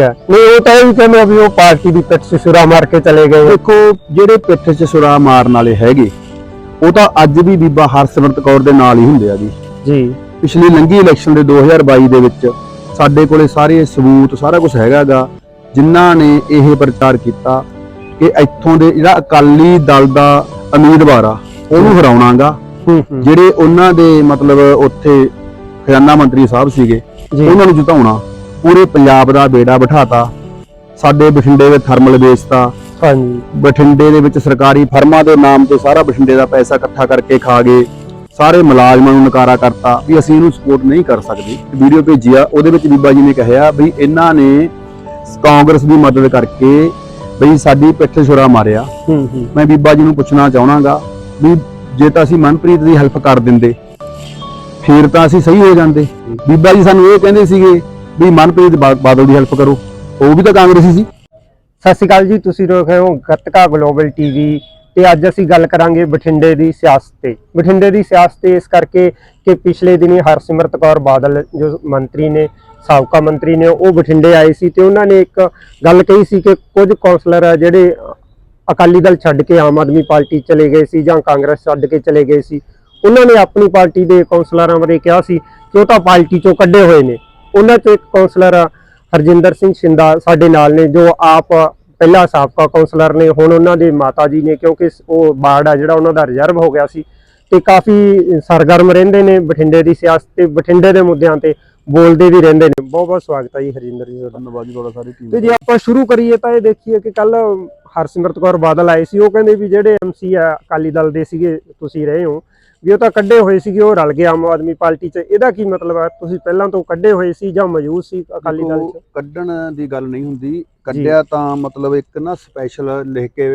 ਹੈ। ਨਹੀਂ ਉਹ ਤਾਂ ਇਹ ਕਹਿੰਦੇ ਆ ਵੀ ਉਹ ਪਾਰਟੀ ਦੀ ਪਿੱਠ 'ਚ ਛੁਰਾ ਮਾਰ ਕੇ ਚਲੇ ਗਏ। ਦੇਖੋ ਜਿਹੜੇ ਪਿੱਠ 'ਚ ਸੁਰਾ ਮਾਰਨ ਵਾਲੇ ਹੈਗੇ ਉਹ ਤਾਂ ਅੱਜ ਵੀ ਬੀਬਾ ਹਰਸਿਮਰਤ ਕੌਰ ਦੇ ਨਾਲ ਹੀ ਹੁੰਦੇ ਆ ਜੀ। ਜੀ। ਪਿਛਲੀ ਲੰਘੀ ਇਲੈਕਸ਼ਨ ਦੇ 2022 ਦੇ ਵਿੱਚ ਸਾਡੇ ਕੋਲੇ ਸਾਰੇ ਸਬੂਤ ਸਾਰਾ ਕੁਝ ਹੈਗਾਗਾ ਜਿਨ੍ਹਾਂ ਨੇ ਇਹ ਪ੍ਰਚਾਰ ਕੀਤਾ ਕਿ ਇੱਥੋਂ ਦੇ ਜਿਹੜਾ ਅਕਾਲੀ ਦਲ ਦਾ ਉਮੀਦਵਾਰ ਆ ਉਹਨੂੰ ਹਰਾਉਣਾਗਾ। ਜਿਹੜੇ ਉਹਨਾਂ ਦੇ ਮਤਲਬ ਉੱਥੇ ਖਜ਼ਾਨਾ ਮੰਤਰੀ ਸਾਹਿਬ ਸੀਗੇ ਉਹਨਾਂ ਨੂੰ ਜਿਤਾਉਣਾ। ਪੂਰੇ ਪੰਜਾਬ ਦਾ ਬੇੜਾ ਬਿਠਾਤਾ ਸਾਡੇ ਬਠਿੰਡੇ ਦੇ ਥਰਮਲ ਵੇਚਤਾ ਹਾਂਜੀ। ਬਠਿੰਡੇ ਦੇ ਵਿੱਚ ਸਰਕਾਰੀ ਫਰਮਾਂ ਦੇ ਨਾਮ ਤੇ ਸਾਰਾ ਬਠਿੰਡੇ ਦਾ ਪੈਸਾ ਇਕੱਠਾ ਕਰਕੇ ਖਾ ਗਏ ਸਾਰੇ ਮੁਲਾਜ਼ਮਾਂ ਨੂੰ ਨਕਾਰਾ ਕਰਤਾ ਵੀ ਅਸੀਂ ਇਹਨੂੰ ਸਪੋਰਟ ਨਹੀਂ ਕਰ ਸਕਦੇ। ਵੀਡੀਓ ਭੇਜੀ ਆ ਉਹਦੇ ਵਿੱਚ ਬੀਬਾ ਜੀ ਨੇ ਕਿਹਾ ਵੀ ਇਹਨਾਂ ਨੇ ਕਾਂਗਰਸ ਦੀ ਮਦਦ ਕਰਕੇ ਬਈ ਸਾਡੀ ਪਿੱਠ ਛੁਰਾ ਮਾਰਿਆ। ਮੈਂ ਬੀਬਾ ਜੀ ਨੂੰ ਪੁੱਛਣਾ ਚਾਹਣਾਗਾ ਵੀ ਜੇ ਤਾਂ ਅਸੀਂ ਮਨਪ੍ਰੀਤ ਦੀ ਹੈਲਪ ਕਰ ਦਿੰਦੇ ਫਿਰ ਤਾਂ ਅਸੀਂ ਸਹੀ ਹੋ ਜਾਂਦੇ। ਬੀਬਾ ਜੀ ਸਾਨੂੰ ਇਹ ਕਹਿੰਦੇ ਸੀਗੇ ਵੀ ਮਨਪ੍ਰੀਤ ਬਾ- ਬਾਦਲ ਦੀ ਹੈਲਪ ਕਰੋ। ਉਹ ਵੀ ਤਾਂ ਕਾਂਗਰਸੀ ਸੀ। ਸਤਿ ਸ਼੍ਰੀ ਅਕਾਲ ਜੀ, ਤੁਸੀਂ ਦੇਖ ਰਹੇ ਹੋ ਗੱਤਕਾ ਗਲੋਬਲ ਟੀਵੀ ਤੇ ਅੱਜ ਅਸੀਂ ਗੱਲ ਕਰਾਂਗੇ ਬਠਿੰਡੇ ਦੀ ਸਿਆਸਤ ਤੇ। ਬਠਿੰਡੇ ਦੀ ਸਿਆਸਤ ਤੇ ਇਸ ਕਰਕੇ ਕਿ ਪਿਛਲੇ ਦਿਨੀ ਹਰਸਿਮਰਤ ਕੌਰ ਬਾਦਲ, ਜੋ ਮੰਤਰੀ ਨੇ, ਸਾਬਕਾ ਮੰਤਰੀ ਨੇ, ਉਹ ਬਠਿੰਡੇ ਆਏ ਸੀ ਤੇ ਉਹਨਾਂ ਨੇ ਇੱਕ ਗੱਲ ਕਹੀ ਸੀ ਕਿ ਕੁਝ ਕੌਂਸਲਰ ਆ ਜਿਹੜੇ ਅਕਾਲੀ ਦਲ ਛੱਡ ਕੇ ਆਮ ਆਦਮੀ ਪਾਰਟੀ ਚਲੇ ਗਏ ਸੀ ਜਾਂ ਕਾਂਗਰਸ ਛੱਡ ਕੇ ਚਲੇ ਗਏ ਸੀ, ਉਹਨਾਂ ਨੇ ਆਪਣੀ ਪਾਰਟੀ ਦੇ ਕੌਂਸਲਰਾਂ ਬਾਰੇ ਕਿਹਾ ਸੀ ਕਿ ਉਹ ਤਾਂ ਪਾਰਟੀ ਚੋਂ ਕੱਢੇ ਹੋਏ ਨੇ। ਉਹਨਾਂ ਚੋਂ ਇੱਕ ਕੌਂਸਲਰ ਆ ਹਰਜਿੰਦਰ ਸਿੰਘ ਸ਼ਿੰਦਾ ਸਾਡੇ ਨਾਲ ਨੇ ਜੋ ਆਪ ਪਹਿਲਾ ਸਾਬਕਾ ਕੌਂਸਲਰ ਨੇ ਹੁਣ ਉਹਨਾਂ ਦੇ ਮਾਤਾ ਜੀ ਨੇ ਕਿਉਂਕਿ ਉਹ ਬਾੜ ਆ ਜਿਹੜਾ ਉਹਨਾਂ ਦਾ ਰਿਜ਼ਰਵ ਹੋ ਗਿਆ ਸੀ ਤੇ ਕਾਫੀ ਸਰਗਰਮ ਰਹਿੰਦੇ ਨੇ ਬਠਿੰਡੇ ਦੀ ਸਿਆਸਤ ਤੇ ਬਠਿੰਡੇ ਦੇ ਮੁੱਦਿਆਂ ਤੇ ਬੋਲਦੇ ਵੀ ਰਹਿੰਦੇ ਨੇ। ਬਹੁਤ ਬਹੁਤ ਸਵਾਗਤ ਹੈ ਜੀ ਹਰਜਿੰਦਰ ਜੀ ਧੰਨਵਾਦ ਜੀ ਤੁਹਾਡਾ ਸਾਰੀ ਟੀਮ ਤੇ ਜੇ ਆਪਾਂ ਸ਼ੁਰੂ ਕਰੀਏ ਤਾਂ ਇਹ ਦੇਖੀਏ ਕਿ ਕੱਲ ਹਰਸਿਮਰਤ ਕੌਰ ਬਾਦਲ ਆਏ ਸੀ ਉਹ ਕਹਿੰਦੇ ਵੀ ਜਿਹੜੇ ਐਮਸੀ ਆ ਅਕਾਲੀ ਦਲ ਦੇ ਸੀਗੇ ਤੁਸੀਂ ਰਹੇ ਹੋ। ਵੀ ਉਹ ਤਾਂ ਕੱਢੇ ਹੋਏ ਸੀਗੇ ਉਹ ਰਲ ਗਏ ਆਮ ਆਦਮੀ ਪਾਰਟੀ 'ਚ। ਇਹਦਾ ਕੀ ਮਤਲਬ ਹੈ ਤੁਸੀਂ ਪਹਿਲਾਂ ਤੋਂ ਕੱਢੇ ਹੋਏ ਸੀ ਜਾਂ ਮੌਜੂਦ ਸੀ ਅਕਾਲੀ ਦਲ 'ਚ? ਕੱਢਣ ਦੀ ਗੱਲ ਨਹੀਂ ਹੁੰਦੀ। ਕੱਢਿਆ ਤਾਂ ਮਤਲਬ ਇੱਕ ਨਾ ਸਪੈਸ਼ਲ ਲਿਖ ਕੇ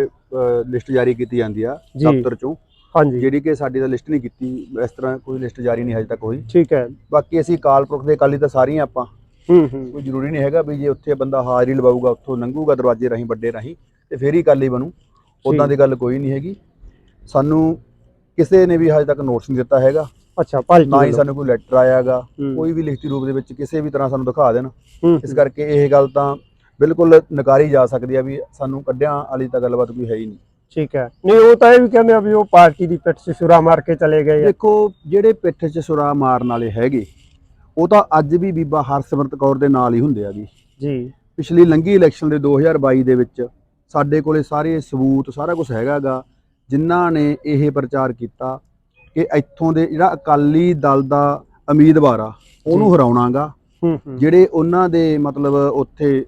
ਲਿਸਟ ਜਾਰੀ ਕੀਤੀ ਜਾਂਦੀ ਆ। ਦਫ਼ਤਰ ਚੋਂ। ਹਾਂਜੀ। ਜਿਹੜੀ ਕਿ ਸਾਡੀ ਤਾਂ ਲਿਸਟ ਨਹੀਂ ਕੀਤੀ ਇਸ ਤਰ੍ਹਾਂ ਕੋਈ ਲਿਸਟ ਜਾਰੀ ਨਹੀਂ ਹਜੇ ਤੱਕ ਹੋਈ। ਠੀਕ ਹੈ। ਬਾਕੀ ਅਸੀਂ ਕਾਲਪੁਰਖ ਦੇ ਅਕਾਲੀ ਤਾਂ ਸਾਰੀਆਂ ਆਪਾਂ। ਹੂੰ ਹੂੰ। ਕੋਈ ਜ਼ਰੂਰੀ ਨਹੀਂ ਹੈਗਾ ਵੀ ਜੇ ਉੱਥੇ ਬੰਦਾ ਹਾਜ਼ਰੀ ਲਵਾਊਗਾ ਉੱਥੋਂ ਲੰਘੂਗਾ ਦਰਵਾਜ਼ੇ ਰਾਹੀਂ ਵੱਡੇ ਰਾਹੀਂ ਤੇ ਫੇਰ ਹੀ ਅਕਾਲੀ ਬਣੂ। ਉਦਾਂ ਦੀ ਗੱਲ ਕੋਈ ਨਹੀਂ ਹੈਗੀ। ਸਾਨੂੰ ਕਿਸੇ ਨੇ ਵੀ ਹਜੇ ਤੱਕ ਨੋਟਿਸ ਨਹੀਂ ਦਿੱਤਾ ਹੈਗਾ। ਅੱਛਾ ਪਾਲਟੀ ਨਾ ਹੀ। ਸਾਨੂੰ ਕੋਈ ਲੈਟਰ ਆਇਆਗਾ ਕੋਈ ਵੀ ਲਿਖਤੀ ਰੂਪ ਦੇ ਵਿੱਚ ਕਿਸੇ ਵੀ ਤਰ੍ਹਾਂ ਸਾਨੂੰ ਦਿਖਾ ਦੇਣ। ਇਸ ਕਰਕੇ ਇਹ ਗੱਲ ਤਾਂ ਬਿਲਕੁਲ ਨਕਾਰੀ ਜਾ ਸਕਦੀ ਆ ਵੀ ਸਾਨੂੰ ਕੱਢਿਆਂ ਵਾਲੀ ਤਾਂ ਗੱਲਬਾਤ ਕੋਈ ਹੈ ਹੀ ਨਹੀਂ। ਠੀਕ ਹੈ। ਨਹੀਂ ਉਹ ਤਾਂ ਇਹ ਵੀ ਕਹਿੰਦੇ ਆ ਵੀ ਉਹ ਪਾਰਟੀ ਦੀ ਪਿੱਠ 'ਚ ਛੁਰਾ ਮਾਰ ਕੇ ਚਲੇ ਗਏ ਦੇਖੋ ਜਿਹੜੇ ਪਿੱਠ 'ਚ ਸੁਰਾ ਮਾਰਨ ਵਾਲੇ ਹੈਗੇ ਉਹ ਤਾਂ ਅੱਜ ਵੀ ਬੀਬਾ ਹਰਸਿਮਰਤ ਕੌਰ ਦੇ ਨਾਲ ਹੀ ਹੁੰਦੇ ਆ ਜੀ। ਜੀ। ਪਿਛਲੀ ਲੰਘੀ ਇਲੈਕਸ਼ਨ ਦੇ 2022 ਦੇ ਵਿੱਚ ਸਾਡੇ ਕੋਲੇ ਸਾਰੇ ਸਬੂਤ ਸਾਰਾ ਕੁਝ ਹੈਗਾਗਾ ਜਿਨ੍ਹਾਂ ਨੇ ਇਹ ਪ੍ਰਚਾਰ ਕੀਤਾ ਕਿ ਇੱਥੋਂ ਦੇ ਜਿਹੜਾ ਅਕਾਲੀ ਦਲ ਦਾ ਉਮੀਦਵਾਰ ਆ ਉਹਨੂੰ। ਹਰਾਉਣਾਗਾ। ਜਿਹੜੇ ਉਹਨਾਂ ਦੇ ਮਤਲਬ ਉੱਥੇ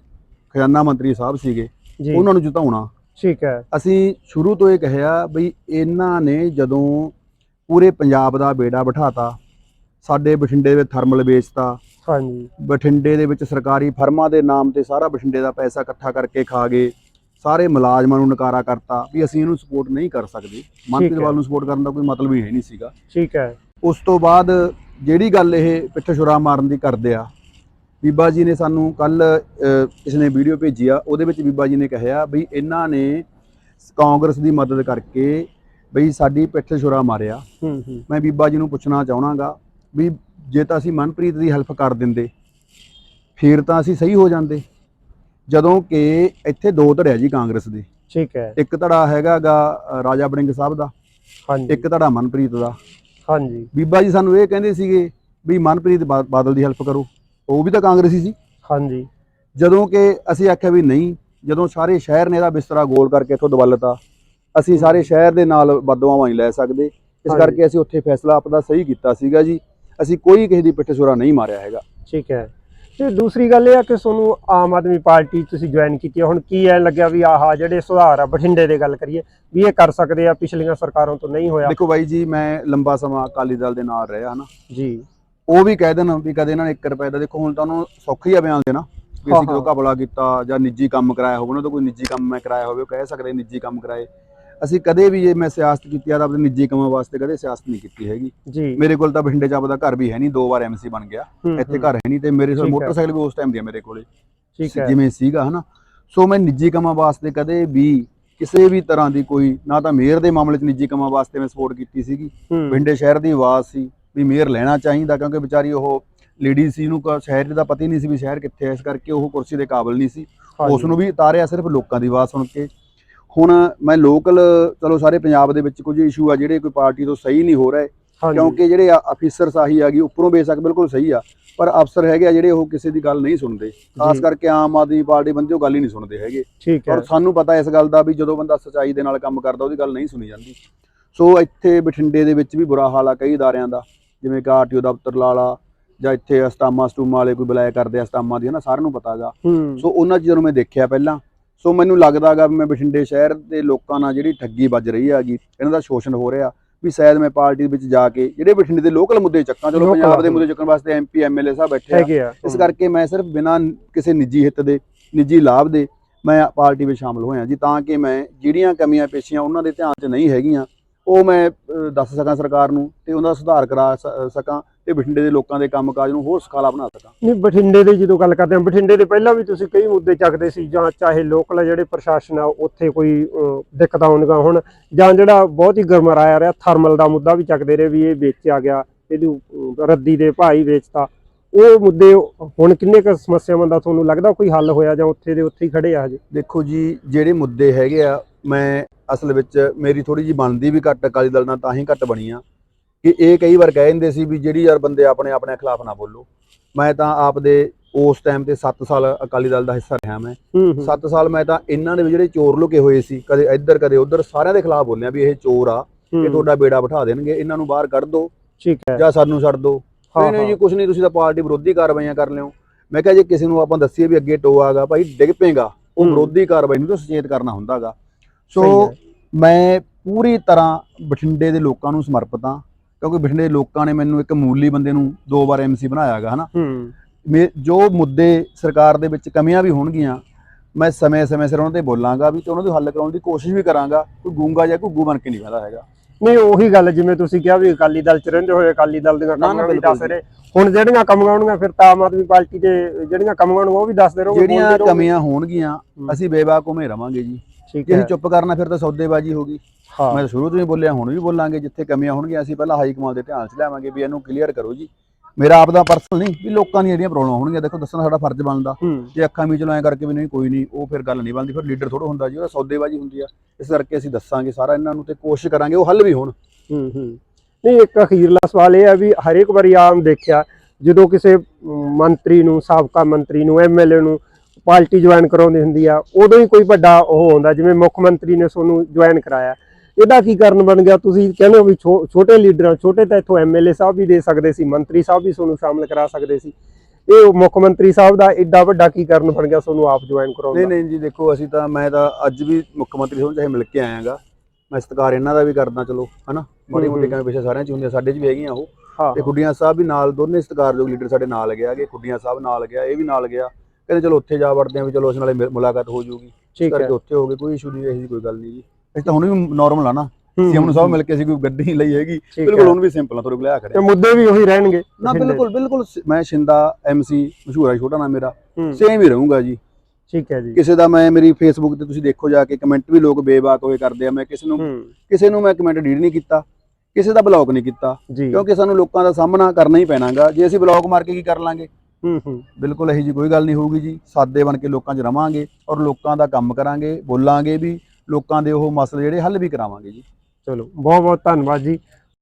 ਖਜ਼ਾਨਾ ਮੰਤਰੀ ਸਾਹਿਬ ਸੀਗੇ ਉਹਨਾਂ ਨੂੰ ਜਿਤਾਉਣਾ। ਠੀਕ ਹੈ। ਅਸੀਂ ਸ਼ੁਰੂ ਤੋਂ ਇਹ ਕਿਹਾ ਬਈ ਇਹਨਾਂ ਨੇ ਜਦੋਂ ਪੂਰੇ ਪੰਜਾਬ ਦਾ ਬੇੜਾ ਬਿਠਾਤਾ ਸਾਡੇ ਬਠਿੰਡੇ ਦੇ ਥਰਮਲ ਵੇਚਤਾ ਹਾਂਜੀ। ਬਠਿੰਡੇ ਦੇ ਵਿੱਚ ਸਰਕਾਰੀ ਫਰਮਾਂ ਦੇ ਨਾਮ ਤੇ ਸਾਰਾ ਬਠਿੰਡੇ ਦਾ ਪੈਸਾ ਇਕੱਠਾ ਕਰਕੇ ਖਾ ਗਏ ਸਾਰੇ ਮੁਲਾਜ਼ਮਾਂ ਨੂੰ ਨਕਾਰਾ ਕਰਤਾ ਵੀ ਅਸੀਂ ਇਹਨੂੰ ਸਪੋਰਟ ਨਹੀਂ ਕਰ ਸਕਦੇ। ਮਨਪ੍ਰੀਤ ਹੈ। ਵਾਲ ਨੂੰ ਸਪੋਰਟ ਕਰਨ ਦਾ ਕੋਈ ਮਤਲਬ ਹੀ ਨਹੀਂ ਸੀਗਾ। ਠੀਕ ਹੈ। ਉਸ ਤੋਂ ਬਾਅਦ ਜਿਹੜੀ ਗੱਲ ਇਹ ਪਿੱਛੇ ਛੁਰਾ ਮਾਰਨ ਦੀ ਕਰਦੇ ਆ ਬੀਬਾ ਜੀ ਨੇ ਸਾਨੂੰ ਕੱਲ ਕਿਸੇ ਨੇ ਵੀਡੀਓ ਭੇਜੀ ਆ ਉਹਦੇ ਵਿੱਚ ਬੀਬਾ ਜੀ ਨੇ ਕਿਹਾ ਵੀ ਇਹਨਾਂ ਨੇ ਕਾਂਗਰਸ ਦੀ ਮਦਦ ਕਰਕੇ ਬਈ ਸਾਡੀ ਪਿੱਠ ਛੁਰਾ ਮਾਰਿਆ। ਹੂੰ ਹੂੰ। ਮੈਂ ਬੀਬਾ ਜੀ ਨੂੰ ਪੁੱਛਣਾ ਚਾਹਣਾਗਾ ਵੀ ਜੇ ਤਾਂ ਅਸੀਂ ਮਨਪ੍ਰੀਤ ਦੀ ਹੈਲਪ ਕਰ ਦਿੰਦੇ ਫਿਰ ਤਾਂ ਅਸੀਂ ਸਹੀ ਹੋ ਜਾਂਦੇ। ਜਦੋਂ ਕਿ ਇੱਥੇ ਦੋ ਧੜਿਆ ਜੀ ਕਾਂਗਰਸ ਦੇ। ਠੀਕ ਹੈ। ਇੱਕ ਧੜਾ ਹੈਗਾਗਾ ਰਾਜਾ ਬੜਿੰਗ ਸਾਹਿਬ ਦਾ ਹਾਂਜੀ। ਇੱਕ ਧੜਾ ਮਨਪ੍ਰੀਤ ਦਾ। ਹਾਂਜੀ। ਬੀਬਾ ਜੀ ਸਾਨੂੰ ਇਹ ਕਹਿੰਦੇ ਸੀਗੇ ਵੀ ਮਨਪ੍ਰੀਤ ਬਾਦਲ ਦੀ ਹੈਲਪ ਕਰੋ। ਉਹ ਵੀ ਤਾਂ ਕਾਂਗਰਸੀ ਸੀ। ਹਾਂਜੀ। ਜਦੋਂ ਕਿ ਅਸੀਂ ਆਖਿਆ ਵੀ ਨਹੀਂ ਜਦੋਂ ਸਾਰੇ ਸ਼ਹਿਰ ਨੇ ਇਹਦਾ ਬਿਸਤਰਾ ਗੋਲ ਕਰਕੇ ਇੱਥੋਂ ਦਵਲਤਾ ਅਸੀਂ ਸਾਰੇ ਸ਼ਹਿਰ ਦੇ ਨਾਲ ਬਦਦੁਆਵਾਂ ਨਹੀਂ ਲੈ ਸਕਦੇ। ਇਸ। ਕਰਕੇ ਅਸੀਂ ਉੱਥੇ ਫੈਸਲਾ ਆਪਣਾ ਸਹੀ ਕੀਤਾ ਸੀਗਾ ਜੀ। ਅਸੀਂ ਕੋਈ ਕਿਸੇ ਦੀ ਪਿੱਠ ਛੁਰਾ ਨਹੀਂ ਮਾਰਿਆ ਹੈਗਾ। ਠੀਕ ਹੈ। ਤੇ ਦੂਸਰੀ ਗੱਲ ਇਹ ਆ ਕਿ ਤੁਹਾਨੂੰ ਆਮ ਆਦਮੀ ਪਾਰਟੀ ਤੁਸੀਂ ਜੁਆਇਨ ਕੀਤੀ ਹੁਣ ਕੀ ਐ ਲੱਗਿਆ ਵੀ ਆਹ ਜਿਹੜੇ ਸੁਧਾਰ ਆ ਬਠਿੰਡੇ ਦੇ ਗੱਲ ਕਰੀਏ ਵੀ ਇਹ ਕਰ ਸਕਦੇ ਆ ਪਿਛਲੀਆਂ ਸਰਕਾਰਾਂ ਤੋਂ ਨਹੀਂ ਹੋਇਆ। ਦੇਖੋ ਬਾਈ ਜੀ ਮੈਂ ਲੰਬਾ ਸਮਾਂ ਅਕਾਲੀ ਦਲ ਦੇ ਨਾਲ ਰਿਹਾ ਹਨਾ? ਜੀ। ਉਹ ਵੀ ਕਹਿ ਦੇਣ ਵੀ ਕਦੇ ਇਹਨਾਂ ਨੇ 1 ਰੁਪਏ ਦਾ ਦੇਖੋ ਹੁਣ ਤਾਂ ਉਹਨੂੰ ਸੌਖੀ ਆ ਬਿਆਨ ਦੇਣਾ ਵੀ ਅਸੀਂ। ਘਪਲਾ ਕੀਤਾ ਜਾਂ ਨਿੱਜੀ ਕੰਮ ਕਰਾਇਆ ਹੋਵੇ ਉਹਨਾਂ ਤੋਂ ਕੋਈ ਨਿੱਜੀ ਕੰਮ ਮੈਂ ਕਰਾਇਆ ਹੋਵੇ ਉਹ ਕਹਿ ਸਕਦੇ ਨਿੱਜੀ ਕੰਮ ਕਰਾਏ। ਅਸੀਂ ਕਦੇ ਵੀ ਜੇ ਮੈਂ ਸਿਆਸਤ ਕੀਤੀ ਆ ਤਾਂ ਆਪਣੇ ਨਿੱਜੀ ਕੰਮਾਂ ਵਾਸਤੇ ਕਦੇ ਸਿਆਸਤ ਨਹੀਂ ਕੀਤੀ ਹੈਗੀ। ਜੀ। ਮੇਰੇ ਕੋਲ ਤਾਂ ਬਠਿੰਡੇ ਚ ਆਪਦਾ ਘਰ ਵੀ ਹੈ ਨਹੀਂ ਦੋ ਵਾਰ ਐਮਸੀ ਬਣ ਗਿਆ। ਇੱਥੇ ਘਰ ਹੈ ਨਹੀਂ ਤੇ ਮੇਰੇ ਕੋਲ। ਮੋਟਰਸਾਈਕਲ ਵੀ ਉਸ ਟਾਈਮ ਦੀ ਮੇਰੇ ਕੋਲੇ। ਠੀਕ ਹੈ। ਜਿਵੇਂ ਸੀਗਾ ਹਨਾ। ਸੋ ਮੈਂ ਨਿੱਜੀ ਕੰਮਾਂ ਵਾਸਤੇ ਕਦੇ ਵੀ ਕਿਸੇ ਵੀ ਤਰ੍ਹਾਂ ਦੀ ਕੋਈ ਨਾ ਤਾਂ ਮੇਅਰ ਦੇ ਮਾਮਲੇ 'ਚ ਨਿੱਜੀ ਕੰਮਾਂ ਵਾਸਤੇ ਮੈਂ ਸਪੋਰਟ ਕੀਤੀ ਸੀਗੀ। ਹੂੰ, ਬਠਿੰਡੇ ਸ਼ਹਿਰ ਦੀ ਆਵਾਜ਼ ਸੀ ਵੀ ਮੇਅਰ ਲੈਣਾ ਚਾਹੀਦਾ ਕਿਉਂਕਿ ਵਿਚਾਰੀ ਉਹ ਲੇਡੀ ਸੀ ਨੂੰ ਸ਼ਹਿਰ ਦਾ ਪਤਾ ਹੀ ਨਹੀਂ ਸੀ ਵੀ ਸ਼ਹਿਰ ਕਿੱਥੇ ਹੈ ਇਸ ਕਰਕੇ ਉਹ ਕੁਰਸੀ ਦੇ ਕਾਬਿਲ ਨਹੀਂ ਸੀ। ਉਸ ਨੂੰ ਵੀ ਉਤਾਰਿਆ ਸਿਰਫ ਲੋਕਾਂ ਦੀ ਆਵਾਜ਼ ਸੁਣ ਕੇ। ਹੁਣ ਮੈਂ ਲੋਕਲ ਚਲੋ ਸਾਰੇ ਪੰਜਾਬ ਦੇ ਵਿੱਚ ਕੁਝ ਇਸ਼ੂ ਆ ਜਿਹੜੇ ਕੋਈ ਪਾਰਟੀ ਤੋਂ ਸਹੀ ਨਹੀਂ ਹੋ ਰਹੇ। ਕਿਉਂਕਿ ਜਿਹੜੇ ਅਫੀਸਰ ਸਾਹੀ ਆ ਗਈ ਉੱਪਰੋਂ ਬੇਸ਼ੱਕ ਬਿਲਕੁਲ ਸਹੀ ਆ ਪਰ ਅਫਸਰ ਹੈਗੇ ਆ ਜਿਹੜੇ ਉਹ ਕਿਸੇ ਦੀ ਗੱਲ ਨਹੀਂ ਸੁਣਦੇ। ਖਾਸ ਜੀ। ਕਰਕੇ ਆਮ ਆਦਮੀ ਪਾਰਟੀ ਬੰਦੇ ਉਹ ਗੱਲ ਹੀ ਨਹੀਂ ਸੁਣਦੇ ਹੈਗੇ। ਔਰ ਸਾਨੂੰ ਪਤਾ ਇਸ ਗੱਲ ਦਾ ਵੀ ਜਦੋਂ ਬੰਦਾ ਸੱਚਾਈ ਦੇ ਨਾਲ ਕੰਮ ਕਰਦਾ ਉਹਦੀ ਗੱਲ ਨਹੀਂ ਸੁਣੀ ਜਾਂਦੀ। ਸੋ ਇੱਥੇ ਬਠਿੰਡੇ ਦੇ ਵਿੱਚ ਵੀ ਬੁਰਾ ਹਾਲ ਆ ਕਈ ਅਦਾਰਿਆਂ ਦਾ ਜਿਵੇਂ ਕਿ ਆਰਟੀਓ ਦਫ਼ਤਰ ਲਾਲਾ ਜਾਂ ਇੱਥੇ ਅਸਤਾਮਾ ਸਟੂਮਾ ਵਾਲੇ ਕੋਈ ਬੁਲਾਇਆ ਕਰਦੇ ਅਸਤਾਮਾ ਦੀ ਨਾ ਸਾਰਿਆਂ ਨੂੰ ਪਤਾ ਹੂੰ। ਸੋ ਉਹਨਾਂ ਚੀਜ਼ਾਂ ਨੂੰ ਮੈਂ ਦੇਖਿਆ ਪਹਿਲਾਂ। ਸੋ ਮੈਨੂੰ ਲੱਗਦਾਗਾ ਵੀ ਮੈਂ ਬਠਿੰਡੇ ਸ਼ਹਿਰ ਦੇ ਲੋਕਾਂ ਨਾਲ ਜਿਹੜੀ ਠੱਗੀ ਵੱਜ ਰਹੀ ਹੈਗੀ ਇਹਨਾਂ ਦਾ ਸ਼ੋਸ਼ਣ ਹੋ ਰਿਹਾ ਵੀ ਸ਼ਾਇਦ ਮੈਂ ਪਾਰਟੀ ਵਿੱਚ ਜਾ ਕੇ ਜਿਹੜੇ ਬਠਿੰਡੇ ਦੇ ਲੋਕਲ ਮੁੱਦੇ ਚੱਕਾਂ ਚਲੋ ਪੰਜਾਬ ਦੇ। ਮੁੱਦੇ। ਚੱਕਣ ਵਾਸਤੇ ਐਮਪੀ ਐਮਐਲਏ ਸਾਹਿਬ ਬੈਠੇ ਆ। ਇਸ ਕਰਕੇ ਮੈਂ ਸਿਰਫ ਬਿਨਾਂ ਕਿਸੇ ਨਿੱਜੀ ਹਿੱਤ ਦੇ ਨਿੱਜੀ ਲਾਭ ਦੇ ਮੈਂ ਪਾਰਟੀ ਵਿੱਚ ਸ਼ਾਮਲ ਹੋਇਆ ਜੀ ਤਾਂ ਕਿ ਮੈਂ ਜਿਹੜੀਆਂ ਕਮੀਆਂ ਪੇਸ਼ੀਆਂ ਉਹਨਾਂ ਦੇ ਧਿਆਨ 'ਚ ਨਹੀਂ ਹੈਗੀਆਂ ਉਹ ਮੈਂ ਦੱਸ ਸਕਾਂ ਸਰਕਾਰ ਨੂੰ ਤੇ ਉਹਦਾ ਸੁਧਾਰ ਕਰਾ ਸਕਾਂ। ਤੇ ਬਠਿੰਡੇ ਦੇ ਲੋਕਾਂ ਦੇ ਕੰਮਕਾਜ ਨੂੰ ਹੋਰ ਸੁਖਾਲਾ ਬਣਾ ਸਕਾਂ। ਨਹੀਂ ਬਠਿੰਡੇ ਦੇ ਜਦੋਂ ਗੱਲ ਕਰਦੇ ਹਾਂ ਬਠਿੰਡੇ ਦੇ ਪਹਿਲਾਂ ਵੀ ਤੁਸੀਂ ਕਈ ਮੁੱਦੇ ਚੱਕਦੇ ਸੀ ਜਾਂ ਚਾਹੇ ਲੋਕਲ ਜਿਹੜੇ ਪ੍ਰਸ਼ਾਸਨ ਆ ਉੱਥੇ ਕੋਈ ਦਿੱਕਤਾਂ ਆਉਂਦੀਆਂ ਹੁਣ ਜਾਂ ਜਿਹੜਾ ਬਹੁਤ ਹੀ ਗਰਮਰਾਇਆ ਰਿਹਾ ਥਰਮਲ ਦਾ ਮੁੱਦਾ ਵੀ ਚੱਕਦੇ ਰਹੇ ਵੀ ਇਹ ਵੇਚਿਆ ਗਿਆ ਇਹਦੀ ਰੱਦੀ ਦੇ ਭਾਈ ਵੇਚਤਾ। ਉਹ ਮੁੱਦੇ ਹੁਣ ਕਿੰਨੇ ਕੁ ਸਮੱਸਿਆਵਾਂ ਦਾ ਤੁਹਾਨੂੰ ਲੱਗਦਾ ਕੋਈ ਹੱਲ ਹੋਇਆ ਜਾਂ ਉੱਥੇ ਦੇ ਉੱਥੇ ਹੀ ਖੜੇ ਆ ਹਜੇ? ਦੇਖੋ ਜੀ ਜਿਹੜੇ ਮੁੱਦੇ ਹੈਗੇ ਆ ਮੈਂ ਅਸਲ ਵਿੱਚ ਮੇਰੀ ਥੋੜੀ ਜੀ ਬਣਦੀ ਵੀ ਘੱਟ ਅਕਾਲੀ ਦਲ ਨਾਲ ਤਾਂ ਹੀ ਘੱਟ ਬਣੀ ਆ। ਕਿ ਇਹ ਕਈ ਵਾਰ ਕਹਿ ਦਿੰਦੇ ਸੀ ਵੀ ਜਿਹੜੀ ਯਾਰ ਬੰਦੇ ਆਪਣੇ ਆਪਣੇ ਖਿਲਾਫ ਨਾ ਬੋਲੋ। ਮੈਂ ਤਾਂ ਆਪ ਦੇ ਉਸ ਟਾਈਮ ਤੇ 7 ਸਾਲ ਅਕਾਲੀ ਦਲ ਦਾ ਹਿੱਸਾ ਰਿਹਾ ਮੈਂ। ਹੂੰ ਹੂੰ। 7 ਸਾਲ ਮੈਂ ਤਾਂ ਇਹਨਾਂ ਦੇ ਜਿਹੜੇ ਚੋਰ ਲੁਕੇ ਹੋਏ ਸੀ ਕਦੇ ਇੱਧਰ ਕਦੇ ਉੱਧਰ ਸਾਰਿਆਂ ਦੇ ਖਿਲਾਫ ਬੋਲਿਆ ਵੀ ਇਹ ਚੋਰ ਆ ਇਹ ਤੁਹਾਡਾ ਬੇੜਾ ਬਿਠਾ ਦੇਣਗੇ ਇਹਨਾਂ ਨੂੰ ਬਾਹਰ ਕੱਢ ਦਿਓ ਠੀਕ ਹੈ। ਜਾਂ ਸਾਨੂੰ ਛੱਡ ਦਿਓ ਨਹੀਂ ਨਹੀਂ ਜੀ। ਕੁਝ ਨਹੀਂ ਤੁਸੀਂ ਤਾਂ ਪਾਰਟੀ ਵਿਰੋਧੀ ਕਾਰਵਾਈਆਂ ਕਰ ਲਿਓ। ਮੈਂ ਕਿਹਾ ਜੇ ਕਿਸੇ ਨੂੰ ਆਪਾਂ ਦੱਸੀਏ ਵੀ ਅੱਗੇ ਟੋ ਆਗਾ ਭਾਈ ਡਿੱਗ ਪੇਗਾ ਉਹ। ਵਿਰੋਧੀ ਕਾਰਵਾਈ ਨੂੰ ਤਾਂ ਸੁਚੇਤ ਕਰਨਾ ਹੁੰਦਾਗਾ। ਸੋ। ਮੈਂ ਪੂਰੀ ਤਰ੍ਹਾਂ ਬਠਿੰਡੇ ਦੇ ਲੋਕਾਂ ਨੂੰ ਸਮਰਪਿਤ ਹਾਂ। ਕਿਉਂਕਿ ਬਠਿੰਡੇ ਲੋਕਾਂ ਨੇ ਮੈਨੂੰ ਇੱਕ ਮੂਲੀ ਬੰਦੇ ਨੂੰ ਦੋ ਵਾਰ ਐਮਸੀ ਬਣਾਇਆਗਾ ਹਨਾ? ਜੋ ਮੁੱਦੇ ਸਰਕਾਰ ਦੇ ਵਿੱਚ ਕਮੀਆਂ ਵੀ ਹੋਣਗੀਆਂ ਮੈਂ ਸਮੇਂ-ਸਮੇਂ ਸਿਰ ਉਹਨਾਂ ਤੇ ਬੋਲਾਂਗਾ ਵੀ ਤੇ ਉਹਨਾਂ ਨੂੰ ਹੱਲ ਕਰਾਉਣ ਦੀ ਕੋਸ਼ਿਸ਼ ਵੀ ਕਰਾਂਗਾ ਕੋਈ ਗੂੰਗਾ ਜਾਂ ਘੁੱਗੂ ਬਣ ਕੇ ਨਹੀਂ ਬਹਿੰਦਾ ਹੈਗਾ। ਨਹੀਂ ਉਹੀ ਗੱਲ ਜਿਵੇਂ ਤੁਸੀਂ ਕਿਹਾ ਵੀ ਅਕਾਲੀ ਦਲ ਚ ਰਹਿੰਦੇ ਹੋਏ ਅਕਾਲੀ ਦਲ ਦੀਆਂ ਕਮੀਆਂ ਵੀ ਦੱਸ ਰਹੇ। ਹੁਣ ਜਿਹੜੀਆਂ ਕਮੀਆਂ ਹੋਣਗੀਆਂ ਫਿਰ ਤਾਂ ਆਮ ਆਦਮੀ ਪਾਰਟੀ ਦੇ ਜਿਹੜੀਆਂ ਕਮੀਆਂ ਹੋਣਗੀਆਂ ਉਹ ਵੀ ਦੱਸਦੇ ਰਹੋਗੇ ਜਿਹੜੀਆਂ। ਕਮੀਆਂ ਹੋਣਗੀਆਂ। ਅਸੀਂ ਬੇਬਾਕ ਘੁੰਮੇ ਰਵਾਂਗੇ ਜੀ। ਠੀਕ ਜੇ ਹੈ। ਅਸੀਂ ਚੁੱਪ ਕਰਨਾ ਫਿਰ ਤਾਂ ਸੌਦੇਬਾਜ਼ੀ ਹੋਗੀ ਹਾਂ। ਮੈਂ ਤਾਂ ਸ਼ੁਰੂ ਤੋਂ ਹੀ ਬੋਲਿਆ ਹੁਣ ਵੀ ਬੋਲਾਂਗੇ ਜਿੱਥੇ ਕਮੀਆਂ ਹੋਣਗੀਆਂ ਅਸੀਂ ਪਹਿਲਾਂ ਹਾਈ ਕਮਾਂਡ ਦੇ ਧਿਆਨ 'ਚ ਲਿਆਵਾਂਗੇ ਵੀ ਇਹਨੂੰ ਕਲੀਅਰ ਕਰੋ ਜੀ। ਮੇਰਾ ਆਪ ਦਾ ਪਰਸਨਲ ਨਹੀਂ ਵੀ ਲੋਕਾਂ ਦੀਆਂ ਜਿਹੜੀਆਂ ਪ੍ਰੋਬਲਮ ਹੋਣਗੀਆਂ ਦੇਖੋ ਦੱਸਣਾ ਸਾਡਾ ਫਰਜ਼ ਬਣਦਾ। ਹੂੰ। ਜੇ ਅੱਖਾਂ ਮੀਚ ਐਂ ਕਰਕੇ ਵੀ ਨਹੀਂ ਕੋਈ ਨਹੀਂ ਉਹ ਫਿਰ ਗੱਲ ਨਹੀਂ ਬਣਦੀ ਫਿਰ ਲੀਡਰ ਥੋੜਾ ਹੁੰਦਾ ਜੀ ਉਹਦਾ ਸੌਦੇਬਾਜ਼ੀ ਹੁੰਦੀ ਆ। ਇਸ ਕਰਕੇ ਅਸੀਂ ਦੱਸਾਂਗੇ ਸਾਰਾ ਇਹਨਾਂ ਨੂੰ ਤੇ ਕੋਸ਼ਿਸ਼ ਕਰਾਂਗੇ ਉਹ ਹੱਲ ਵੀ ਹੋਣ। ਹੂੰ ਹੂੰ। ਨਹੀਂ ਇੱਕ ਅਖੀਰਲਾ ਸਵਾਲ ਇਹ ਹੈ ਵੀ ਹਰੇਕ ਵਾਰੀ ਆਮ ਦੇਖਿਆ ਜਦੋਂ ਕਿਸੇ ਅਮ, ਮੰਤਰੀ ਨੂੰ ਸਾਬਕਾ ਮੰਤਰੀ ਨੂੰ ਐਮਐਲਏ ਨੂੰ ਪਾਰਟੀ ਜੁਆਇਨ ਕਰਾਉਂਦੀ ਹੁੰਦੀ ਆ ਉਦੋਂ ਹੀ ਕੋਈ ਵੱਡਾ ਉਹ ਹੁੰਦਾ ਜਿਵੇਂ ਮੁੱਖ ਮੰਤਰੀ ਨੇ ਤੁਹਾਨੂੰ ਜੁਆਇਨ ਕਰਾਇਆ। ਇਹਦਾ ਕੀ ਕਾਰਨ ਬਣ ਗਿਆ? ਤੁਸੀਂ ਕਹਿੰਦੇ ਹੋ ਵੀ ਛੋਟੇ ਲੀਡਰਾਂ ਛੋਟੇ ਤਾਂ ਇੱਥੋਂ ਐਮਐਲਏ ਸਾਹਿਬ ਵੀ ਦੇ ਸਕਦੇ ਸੀ ਮੰਤਰੀ ਸਾਹਿਬ ਵੀ ਤੁਹਾਨੂੰ ਸ਼ਾਮਲ ਕਰਾ ਸਕਦੇ ਸੀ। ਇਹ ਮੁੱਖ ਮੰਤਰੀ ਸਾਹਿਬ ਦਾ ਐਡਾ ਵੱਡਾ ਕੀ ਕਾਰਨ ਬਣ ਗਿਆ ਤੁਹਾਨੂੰ ਆਪ ਜੁਆਇਨ ਕਰਾਉਣ ਨਹੀਂ ਨਹੀਂ ਜੀ ਦੇਖੋ ਅਸੀਂ ਤਾਂ ਮੈਂ ਤਾਂ ਅੱਜ ਵੀ ਮੁੱਖ ਮੰਤਰੀ ਸਾਹਿਬ ਚਾਹੇ ਮਿਲ ਕੇ ਆਇਆਗਾ। ਮੈਂ ਸਤਿਕਾਰ ਇਹਨਾਂ ਦਾ ਵੀ ਕਰਦਾ ਚਲੋ ਹਨਾ? ਮਾੜੀ ਮੋਟੀ। ਕਮੀ ਪਿੱਛੇ ਸਾਰਿਆਂ 'ਚ ਹੁੰਦੀਆਂ ਸਾਡੇ 'ਚ ਵੀ ਹੈਗੀਆਂ ਉਹ। ਤੇ ਖੁੱਡੀਆਂ ਸਾਹਿਬ ਵੀ ਨਾਲ ਦੋਨੇ ਸਤਿਕਾਰਯੋਗ ਲੀਡਰ ਸਾਡੇ ਨਾਲ ਗਿਆ ਕਿ ਖੁੱਡੀਆਂ ਸਾਹਿਬ ਨਾਲ ਗਿਆ ਇਹ ਵੀ ਨਾਲ ਗਿਆ। ਕਹਿੰਦੇ ਚਲੋ ਉੱਥੇ ਜਾ ਵੜਦੇ ਆਂ ਵੀ ਚਲੋ ਉਸ ਨਾਲੇ ਮਿਲ- ਮੁਲਾਕਾਤ ਹੋ ਜਾਊਗੀ ਠੀਕ ਹੈ। ਕਰਕੇ ਉੱਥੇ ਹੋ ਗਏ ਕੋਈ ਇਸ਼ੂ ਨਹੀਂ ਇਹੋ ਜਿਹੀ ਕੋਈ ਗੱਲ ਨਹੀਂ ਜੀ। ਅਸੀਂ ਤਾਂ ਹੁਣ ਵੀ ਨਾਰਮਲ ਆ ਨਾ। ਹੂੰ, ਸੀਐਮ ਨੂੰ ਸਾਹਿਬ ਹੂੰ, ਮਿਲ ਕੇ ਅਸੀਂ ਕੋਈ ਗੱਡੀ ਨਹੀਂ ਲਈ ਹੈਗੀ। ਠੀਕ ਬਿਲਕੁਲ ਹੈ। ਹੁਣ ਵੀ ਸਿੰਪਲ ਆ ਤੁਹਾਡੇ ਕੋਲ ਆ ਖੜੇ ਤੇ ਮੁੱਦੇ ਵੀ ਉਹੀ ਰਹਿਣਗੇ। ਨਾ ਬਿਲਕੁਲ ਬਿਲਕੁਲ ਸ- ਮੈਂ ਸ਼ਿੰਦਾ ਐਮਸੀ ਮਸ਼ਹੂਰ ਆ ਛੋਟਾ ਨਾਮ ਮੇਰਾ। ਹੂੰ, ਸੇਮ ਹੀ ਰਹੂੰਗਾ ਜੀ। ਠੀਕ ਹੈ ਜੀ। ਕਿਸੇ ਦਾ ਮੈਂ ਮੇਰੀ ਫੇਸਬੁੱਕ ਤੇ ਤੁਸੀਂ ਦੇਖੋ ਜਾ ਕੇ ਕਮੈਂਟ ਵੀ ਲੋਕ ਬੇਬਾਕ ਹੋਏ ਕਰਦੇ ਆ। ਮੈਂ ਕਿਸੇ ਨੂੰ ਹੂੰ। ਕਿਸੇ ਨੂੰ ਮੈਂ ਕਮੈਂਟ ਰੀਡ ਨਹੀਂ ਕੀਤਾ। ਕਿਸੇ ਦਾ ਬਲੌਕ ਨਹੀਂ ਕੀਤਾ। ਜੀ। ਕਿਉਂਕਿ ਸਾਨੂੰ ਲੋਕਾਂ ਦਾ ਸਾਹਮਣਾ ਕਰਨਾ ਹੀ ਪੈਣਾਗਾ। ਜੇ ਅਸੀਂ ਬਲੌਕ ਮਾਰ ਕੇ ਕੀ ਕਰ ਲਾਂਗੇ? ਹੂੰ ਹੂੰ। ਬਿਲਕੁਲ ਇਹੀ ਜੀ ਕੋਈ ਗੱਲ ਨਹੀਂ ਹੋਊਗੀ ਜੀ। ਸਾਦੇ ਬਣ ਕੇ ਲੋਕਾਂ 'ਚ ਰਵਾਂਗੇ ਔਰ ਲੋਕਾਂ ਦਾ ਕੰਮ ਕਰਾਂਗੇ, ਬੋਲਾਂਗੇ ਵੀ ਲੋਕਾਂ ਦੇ ਉਹ ਮਸਲੇ ਜਿਹੜੇ ਹੱਲ ਵੀ ਕਰਾਵਾਂਗੇ ਜੀ। ਚਲੋ ਬਹੁਤ ਬਹੁਤ ਧੰਨਵਾਦ ਜੀ।